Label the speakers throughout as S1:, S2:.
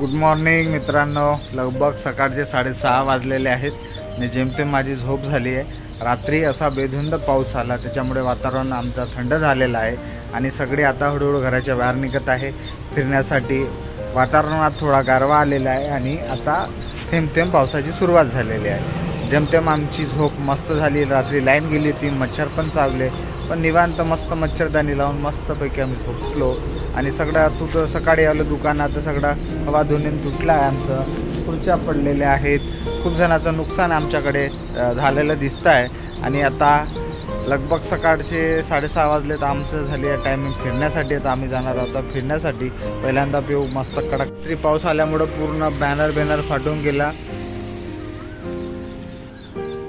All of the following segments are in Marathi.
S1: गुड मॉर्निंग मित्रांनो. लगभग सकाळचे साडेसहा वाजलेले आहेत. आणि जेमतेम माझी झोप झाली आहे. रात्री असा बेधुंद पाऊस आला. त्याच्यामुळे वातावरण आमचं थंड झालेलं आहे. आणि सगळी आता हळूहळू घराच्या बाहेर निघत आहे. फिरण्यासाठी वातावरणात थोडा गारवा आलेला आहे आणि आता थेंबथेंब पावसाची सुरुवात झालेली आहे. जेमतेम आमची झोप मस्त झाली. रात्री लाईन गेली ती मच्छर पण चावले. पण निवांत मस्त मच्छरदाणी लावून मस्तपैकी आम्ही झोपलो. आणि सगळं तू तर सकाळी आलं दुकानात सगळा सगळं हवा धुनीन तुटला आहे आमचं. खुर्च्या पडलेल्या आहेत. खूप जणांचं नुकसान आमच्याकडे झालेलं दिसतं आहे आणि आता लगभग सकाळचे साडेसहा वाजले तर आमचं झाले टायमिंग फिरण्यासाठी आता आम्ही जाणार आहोत. फिरण्यासाठी पहिल्यांदा पिऊ मस्त कडक. रात्री पाऊस आल्यामुळं पूर्ण बॅनर बॅनर फाटून गेला.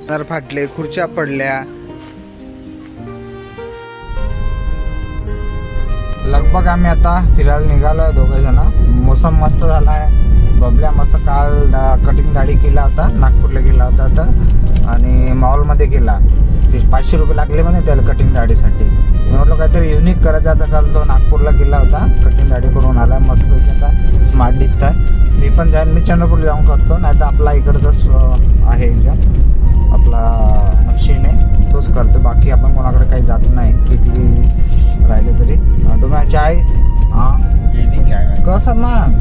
S1: बॅनर फाटले खुर्च्या पडल्या. लगभग आम्ही आता फिरायला निघालो आहे दोघं जण. मोसम मस्त झाला आहे बबल्या मस्त काल दा- कटिंग दाढी केला होता. नागपूरला गेला होता तर. आणि मॉलमध्ये गेला. ते पाचशे रुपये लागले म्हणे त्याला कटिंग दाढीसाठी. मी म्हटलं काहीतरी युनिक करायचं आता. काल तो नागपूरला गेला होता. कटिंग दाढी करून आला. मस्तपैकी आता स्मार्ट दिसत आहे मी पण जाईन मी चंद्रपूरला जाऊन करतो. नाही तर आपला इकडचंच आहे एकदम आपला नक्षीने. तोच करतो बाकी आपण कोणाकडे काही जात नाही. किती राहिले तरी. तुम्हाला चाय? हा?
S2: चाय
S1: कसं मग?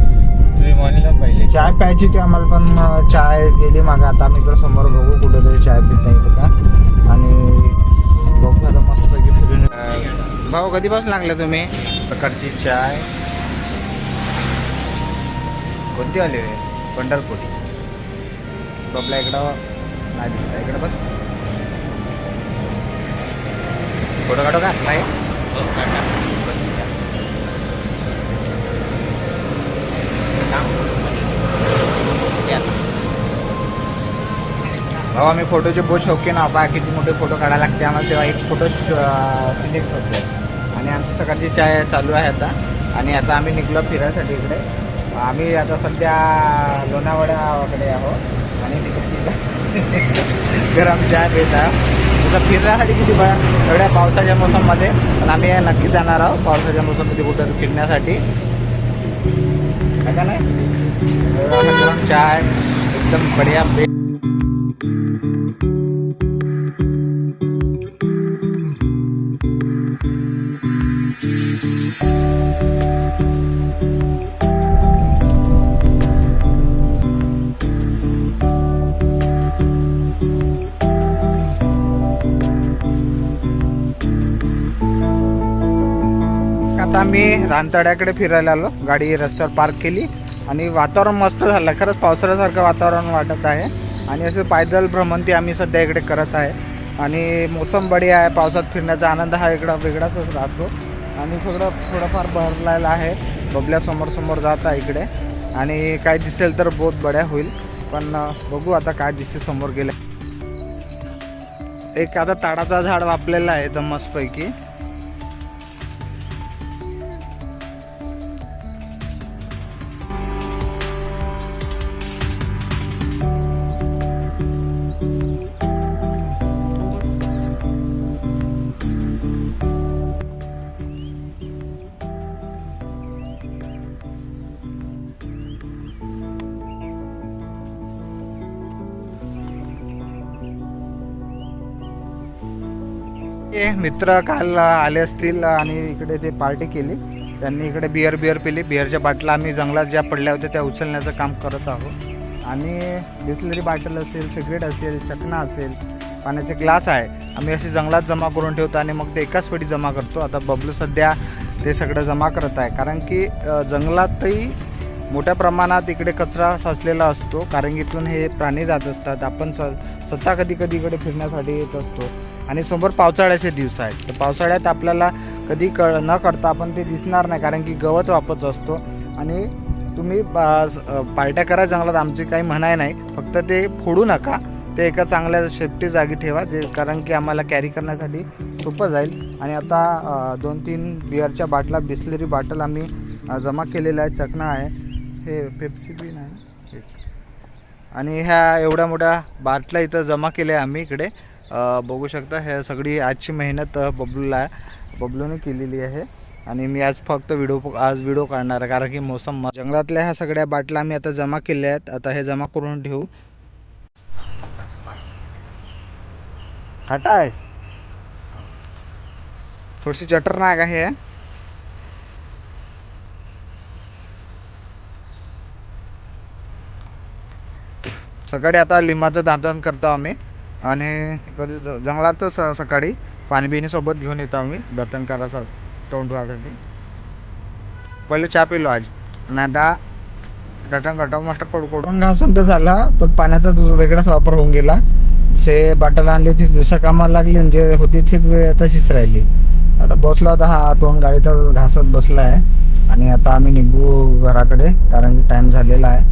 S2: तुम्ही म्हणलं पहिले.
S1: चाय प्यायची होती आम्हाला पण चाय गेली मागं. आता आम्ही इकडे समोर बघू कुठेतरी चाय पिता येईल का आणि बघू आता मस्तपैकी फिरून. भाऊ कधीपासून लागले तुम्ही? प्रकारची चाय. कोणती आली पंढरपुरी. बबला इकडं. नाही दिसत इकडं बस. फोटो काढू का? नाही? भाऊ आम्ही फोटोचे बहुत शौकीन आहोत. बा किती मोठे फोटो काढायला लागते. आम्हाला तेव्हा एक फोटो सिलेक्ट होतो आणि आमची सकाळची चाय चालू आहे आता. आणि आता आम्ही निघलो फिरायसाठी इकडे. आम्ही आता सध्या लोणावळ्याकडे आहोत. आणि तिकडची गरम चाय पित आहोत तसं फिरण्यासाठी किती बघा एवढ्या पावसाच्या मोसममध्ये. पण आम्ही नक्की जाणार आहोत पावसाच्या मोसममध्ये कुठं फिरण्यासाठी. का नाही? चाय. एकदम बढिया आता मी रानतड्याकडे फिरायला आलो. गाडी रस्त्यावर पार्क केली. आणि वातावरण मस्त झालं. खरंच पावसाळ्यासारखं वातावरण वाटत आहे. आणि असं पायदल भ्रमंती आम्ही सध्या इकडे करत आहे. आणि मोसम बडी आहे. पावसात फिरण्याचा आनंद हा इकडा वेगळाच राहतो. आणि सगळं थोडंफार भरलेलं आहे. बबल्या समोर समोर जात आहे इकडे. आणि काय दिसेल तर बहुत बड्या होईल. पण बघू आता काय दिसेल समोर गेलं. एक आता ताडाचा झाड वापलेला आहे. तर मस्तपैकी. हे मित्र काल आले असतील आणि इकडे ते पार्टी केली त्यांनी इकडे बिअर बिअर पिली. बिअरच्या बाटल्या आम्ही जंगलात ज्या पडल्या होत्या त्या उचलण्याचं काम करत आहोत. आणि बिसलरी बाटल असेल सिगरेट असेल चकना असेल पाण्याचे ग्लास आहे आम्ही असे जंगलात जमा करून ठेवतो आणि मग ते एकाच वेळी जमा करतो. आता बबलू सध्या ते सगळं जमा करत आहे. कारण की जंगलातही मोठ्या प्रमाणात इकडे कचरा साचलेला असतो कारण की इथून हे प्राणी जात असतात. आपण स स्वतः कधी कधी इकडे फिरण्यासाठी येत असतो. आणि समोर पावसाळ्याचे दिवस आहेत. तर पावसाळ्यात आपल्याला कधी कळ न करता आपण ते दिसणार नाही कारण की गवत वापरत असतो. आणि तुम्ही पार्ट्या करा जंगलात आमची काही म्हणाय नाही. फक्त ते फोडू नका. ते एका चांगल्या सेफ्टी जागी ठेवा जे कारण की आम्हाला कॅरी करण्यासाठी सोपं जाईल. आणि आता दोन तीन बिअरच्या बाटला बिस्लरी बाटल आम्ही जमा केलेल्या आहे चकना आहे. हे पेप्सी बी नाही. आणि ह्या एवढ्या मोठ्या बाटल्या इथं जमा केल्या आम्ही इकडे. बघू शकता हे सगळी आजची मेहनत बबलूला आहे बबलूने केलेली आहे. आणि मी आज फक्त व्हिडिओ आज व्हिडिओ काढणार आहे कारण की मोसम जंगलातल्या ह्या सगळ्या बाटल्या आम्ही आता जमा केल्या आहेत. आता हे जमा करून ठेवू. खाटा आहे थोडीशी चटर नाही का सकाळी आता लिंबाचं दातन करतो आम्ही. आणि इकडे जंगलातच स- सकाळी पाणीबिणीसोबत सोबत घेऊन येतो आम्ही. दातन करायचं तोंड धुवायसाठी पहिले चहा पिलो आज. नादा आता दातन मस्त कडकडून घासून तर झाला पण पाण्याचा दु- वेगळाच वापर होऊन गेला. से बाटल आणली ती दुसऱ्या कामाला लागली आणि जे होती तीच वेळ तशीच राहिली. आता बसलो आता हा तोंड गाडीचा घासत बसला आहे आणि आता आम्ही निघू घराकडे कारण की टाइम झालेला आहे.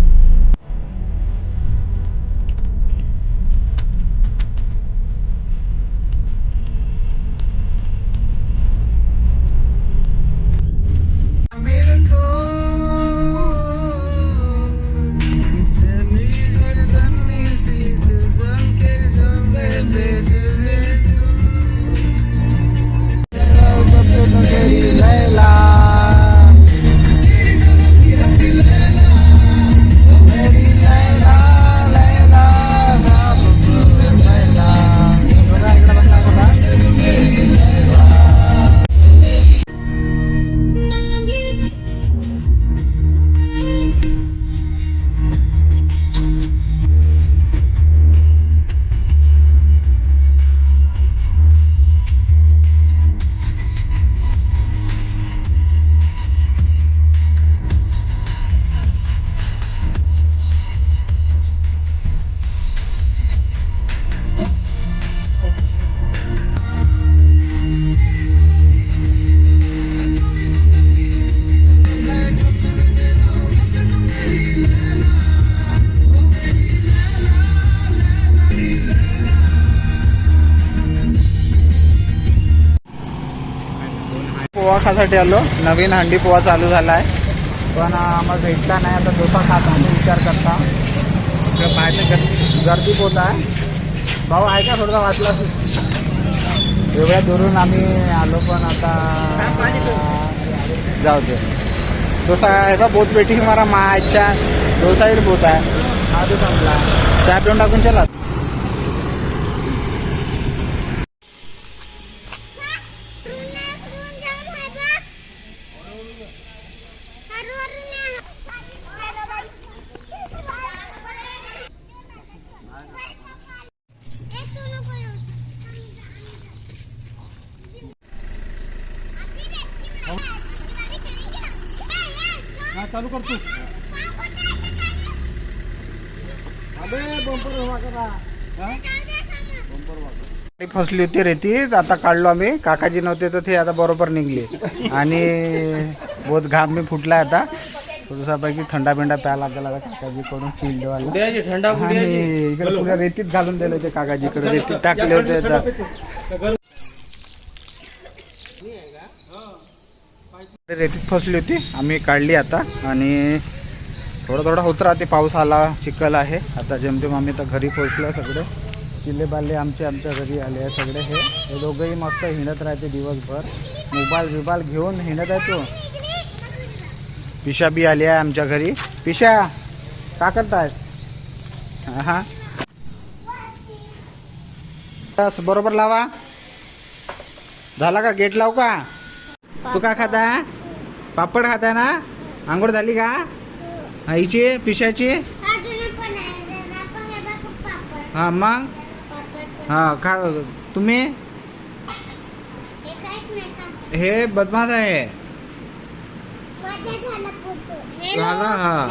S1: पोहा आलो. नवीन हंडी पोहा चालू झाला आहे पण आम्हाला भेटला नाही. आता डोसा खात आम्ही विचार करता. इकडे गर्दी गर्दी पोत आहे. भाऊ आहे का थोडा वाटला? एवढ्या दुरून आम्ही आलो पण आता जाऊ दे. डोसा आहे का? बोत वेटिंग मारा मा अच्छा डोसा ही बोत आहे. हा तो संपला चहा पिऊन टाकून चला.
S3: चालू करतो.
S1: गाडी फसली होती रेतीत आता काढलो आम्ही. काकाजी नव्हते तर ते आता बरोबर निघले. आणि बहुत घाम मी फुटला आता. थोडासा पैकी थंडा बिंडा प्यायला लागला आता काकाजीकडून चिल्डवाला आणि इकडे पुऱ्या रेतीत घालून दिले होते काकाजीकडे. रेतीत टाकले होते आता. रेतीत फसली होती. आम्ही काढली आता आणि थोडा थोडा होत राहते. पाऊस आला चिखल आहे. आता जेमतेम आम्ही तर घरी पोहोचलो सगळे. किल्ले बाल्ले आमचे आमच्या घरी आले आहे सगळे. हे हे दोघंही मस्त हिंडत राहते दिवसभर. मोबाईल बिबाल घेऊन हिंडत आहे तो. पिशा बी आली आहे आमच्या घरी. पिशा का करतायत हा. बस बरोबर लावा. झाला का? गेट लाव का? तू का खाता? पापड खाता ना? आंघोळ झाली का? आईची पिशाची? हा मग? हा खा तुम्ही? हे बदमाश आहे. झाला, हा.